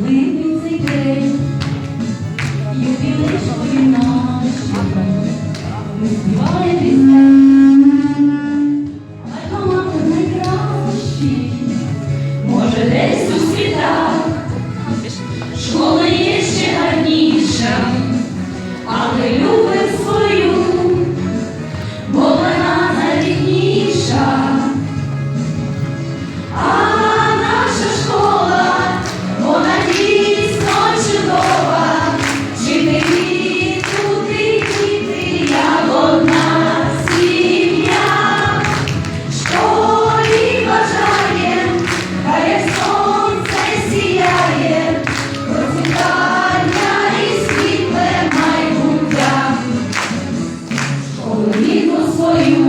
щасливий цей день, ювілейшої наші, ми співаємо пісень, а команди найкращі, може десь Holy